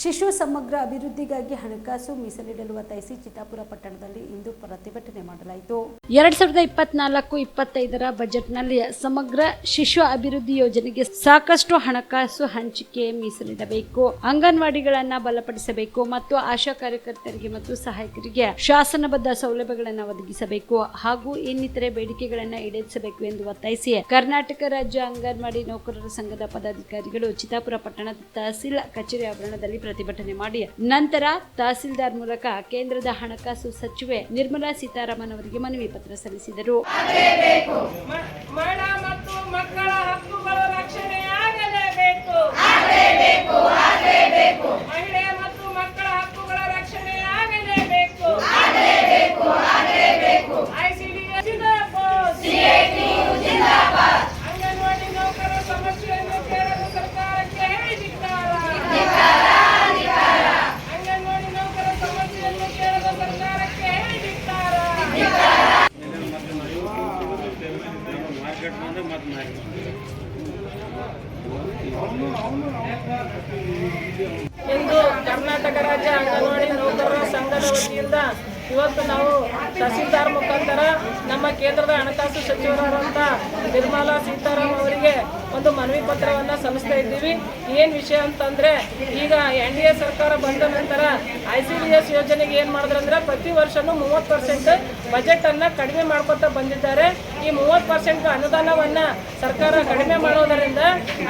ಶಿಶು ಸಮಗ್ರ ಅಭಿವೃದ್ಧಿಗಾಗಿ ಹಣಕಾಸು ಮೀಸಲಿಡಲು ಒತ್ತಾಯಿಸಿ ಚಿತ್ತಾಪುರ ಪಟ್ಟಣದಲ್ಲಿ ಇಂದು ಪ್ರತಿಭಟನೆ ಮಾಡಲಾಯಿತು. ಎರಡ್ ಸಾವಿರದ ಇಪ್ಪತ್ನಾಲ್ಕು ಇಪ್ಪತ್ತೈದರ ಬಜೆಟ್ನಲ್ಲಿ ಸಮಗ್ರ ಶಿಶು ಅಭಿವೃದ್ಧಿ ಯೋಜನೆಗೆ ಸಾಕಷ್ಟು ಹಣಕಾಸು ಹಂಚಿಕೆ ಮೀಸಲಿಡಬೇಕು. ಅಂಗನವಾಡಿಗಳನ್ನ ಬಲಪಡಿಸಬೇಕು ಮತ್ತು ಆಶಾ ಕಾರ್ಯಕರ್ತರಿಗೆ ಮತ್ತು ಸಹಾಯಕರಿಗೆ ಶಾಸನಬದ್ಧ ಸೌಲಭ್ಯಗಳನ್ನು ಒದಗಿಸಬೇಕು ಹಾಗೂ ಇನ್ನಿತರೆ ಬೇಡಿಕೆಗಳನ್ನು ಈಡೇರಿಸಬೇಕು ಎಂದು ಒತ್ತಾಯಿಸಿ ಕರ್ನಾಟಕ ರಾಜ್ಯ ಅಂಗನವಾಡಿ ನೌಕರರ ಸಂಘದ ಪದಾಧಿಕಾರಿಗಳು ಚಿತ್ತಾಪುರ ಪಟ್ಟಣದ ತಹಸೀಲ್ ಕಚೇರಿ ಆವರಣದಲ್ಲಿ ಪ್ರತಿಭಟನೆ ಮಾಡಿ ನಂತರ ತಹಸೀಲ್ದಾರ್ ಮೂಲಕ ಕೇಂದ್ರದ ಹಣಕಾಸು ಸಚಿವೆ ನಿರ್ಮಲಾ ಸೀತಾರಾಮನ್ ಅವರಿಗೆ ಮನವಿ ಪತ್ರ ಸಲ್ಲಿಸಿದರು. ಮಹಿಳಾ ಮತ್ತು ಮಕ್ಕಳ ಹಕ್ಕುಗಳ ರಕ್ಷಣೆಯಾಗಲೇಬೇಕು ಮಹಿಳೆ ಮತ್ತು ಮಕ್ಕಳ ಹಕ್ಕುಗಳ ರಕ್ಷಣೆಯಾಗಲೇಬೇಕು ICDS ಜಿಂದಾಬಾದ್. ಅಂಗನವಾಡಿ ನೌಕರರ ಸಮಸ್ಯೆಯನ್ನು ಕೇರಳ ಸರ್ಕಾರಕ್ಕೆ ಧಿಕ್ಕಾರ. ಅಂಗನವಾಡಿ ನೌಕರರ ಸಮಸ್ಯೆಯನ್ನು ಕೇರಳ ಸರ್ಕಾರಕ್ಕೆ ಧಿಕ್ಕಾರ. ಇಂದು ಕರ್ನಾಟಕ ರಾಜ್ಯ ಅಂಗನವಾಡಿ ನೌಕರರ ಸಂಘದ ವತಿಯಿಂದ ಇವತ್ತು ನಾವು ತಹಸೀಲ್ದಾರ್ ಮುಖಾಂತರ ನಮ್ಮ ಕೇಂದ್ರದ ಹಣಕಾಸು ಸಚಿವರಾದಂಥ ನಿರ್ಮಲಾ ಸೀತಾರಾಮ್ ಅವರಿಗೆ ಒಂದು ಮನವಿ ಪತ್ರವನ್ನು ಸಲ್ಲಿಸ್ತಾ ಇದ್ದೀವಿ. ಏನು ವಿಷಯ ಅಂತಂದರೆ, ಈಗ ಎನ್ ಡಿ ಎ ಸರ್ಕಾರ ಬಂದ ನಂತರ ಐ ಸಿ ಡಿ ಎಸ್ ಯೋಜನೆಗೆ ಏನು ಮಾಡಿದ್ರಂದ್ರೆ ಪ್ರತಿ ವರ್ಷವೂ ಮೂವತ್ತು ಪರ್ಸೆಂಟ್ ಬಜೆಟನ್ನು ಕಡಿಮೆ ಮಾಡ್ಕೊತಾ ಬಂದಿದ್ದಾರೆ. ಈ ಮೂವತ್ತು ಪರ್ಸೆಂಟ್ ಅನುದಾನವನ್ನು ಸರ್ಕಾರ ಕಡಿಮೆ ಮಾಡೋದರಿಂದ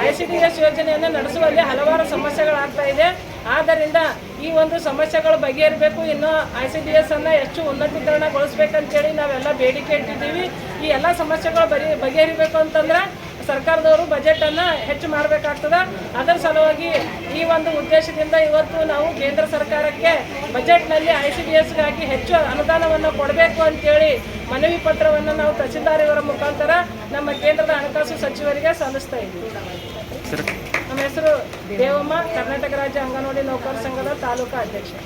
ಐ ಸಿ ಡಿ ಎಸ್ ಯೋಜನೆಯನ್ನು ನಡೆಸುವಲ್ಲಿ ಹಲವಾರು ಸಮಸ್ಯೆಗಳಾಗ್ತಾ ಇದೆ. ಆದ್ದರಿಂದ ಈ ಒಂದು ಸಮಸ್ಯೆಗಳು ಬಗೆಹರಿಬೇಕು ಇನ್ನು ಐ ಸಿ ಡಿ ಎಸ್ ಅನ್ನು ಹೆಚ್ಚು ಉನ್ನತೀಕರಣಗೊಳಿಸ್ಬೇಕಂತೇಳಿ ನಾವೆಲ್ಲ ಬೇಡಿಕೆ ಇಟ್ಟಿದ್ದೀವಿ. ಈ ಎಲ್ಲ ಸಮಸ್ಯೆಗಳು ಬರಿ ಬಗೆಹರಿಬೇಕು ಅಂತಂದ್ರೆ ಸರ್ಕಾರದವರು ಬಜೆಟನ್ನು ಹೆಚ್ಚು ಮಾಡಬೇಕಾಗ್ತದೆ. ಅದರ ಸಲುವಾಗಿ ಈ ಒಂದು ಉದ್ದೇಶದಿಂದ ಇವತ್ತು ನಾವು ಕೇಂದ್ರ ಸರ್ಕಾರಕ್ಕೆ ಬಜೆಟ್ನಲ್ಲಿ ಐ ಸಿ ಡಿ ಎಸ್ಗಾಗಿ ಹೆಚ್ಚು ಅನುದಾನವನ್ನು ಕೊಡಬೇಕು ಅಂತೇಳಿ ಮನವಿ ಪತ್ರವನ್ನು ನಾವು ತಹಸೀಲ್ದಾರ್ ಇವರ ಮುಖಾಂತರ ನಮ್ಮ ಕೇಂದ್ರದ ಹಣಕಾಸು ಸಚಿವರಿಗೆ ಸಲ್ಲಿಸ್ತಾ ಇದ್ದೀವಿ. ನಮ್ಮ ಹೆಸರು ದೇವಮ್ಮ ಕರ್ನಾಟಕ ರಾಜ್ಯ ಅಂಗನವಾಡಿ ನೌಕರರ ಸಂಘದ ತಾಲೂಕಾ ಅಧ್ಯಕ್ಷೆ.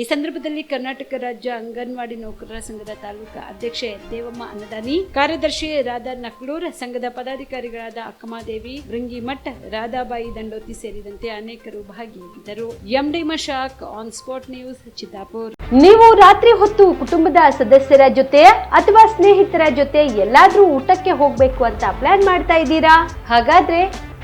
ಈ ಸಂದರ್ಭದಲ್ಲಿ ಕರ್ನಾಟಕ ರಾಜ್ಯ ಅಂಗನವಾಡಿ ನೌಕರರ ಸಂಘದ ತಾಲೂಕಾ ಅಧ್ಯಕ್ಷೆ ದೇವಮ್ಮ ಅನ್ನದಾನಿ ಕಾರ್ಯದರ್ಶಿ ರಾಧಾ ನಕ್ಲೂರ್ ಸಂಘದ ಪದಾಧಿಕಾರಿಗಳಾದ ಅಕ್ಕಮಾದೇವಿ ಭೃಂಗಿಮಠ್ ರಾಧಾಬಾಯಿ ದಂಡೋತಿ ಸೇರಿದಂತೆ ಅನೇಕರು ಭಾಗಿಯಾಗಿದ್ದರು. MD Mashak on spot news Chittapur. ನೀವು ರಾತ್ರಿ ಹೊತ್ತು ಕುಟುಂಬದ ಸದಸ್ಯರ ಜೊತೆ ಅಥವಾ ಸ್ನೇಹಿತರ ಜೊತೆ ಎಲ್ಲಾದ್ರೂ ಊಟಕ್ಕೆ ಹೋಗ್ಬೇಕು ಅಂತ ಪ್ಲಾನ್ ಮಾಡ್ತಾ ಇದ್ದೀರಾ? ಹಾಗಾದ್ರೆ